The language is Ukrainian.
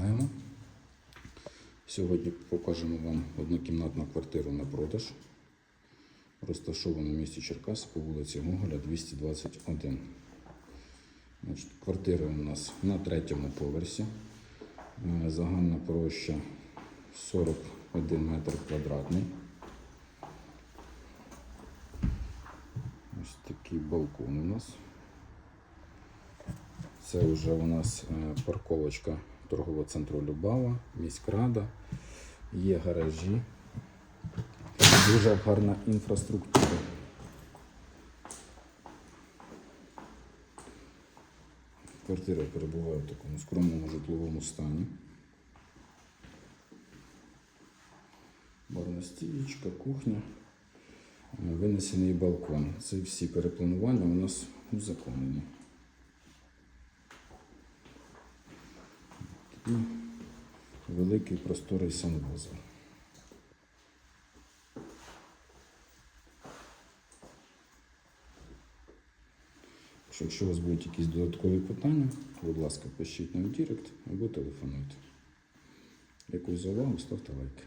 Вітаємо. Сьогодні покажемо вам однокімнатну квартиру на продаж. Розташована в місті Черкаси по вулиці Гоголя 221. Значить, квартира у нас на третьому поверсі. Е, Загальна площа 41 метр квадратний. Ось такий балкон у нас. Це вже у нас е, парковочка торгового центру Любава, міськрада, є гаражі, дуже гарна інфраструктура. Квартира перебуває в такому скромному житловому стані. Барна стієчка, кухня, винесений балкон. Це всі перепланування у нас узаконені. І великий просторий санвузол. Якщо у вас будуть якісь додаткові питання, будь ласка, пишіть нам в Директ або телефонуйте. Дякую за увагу, ставте лайки.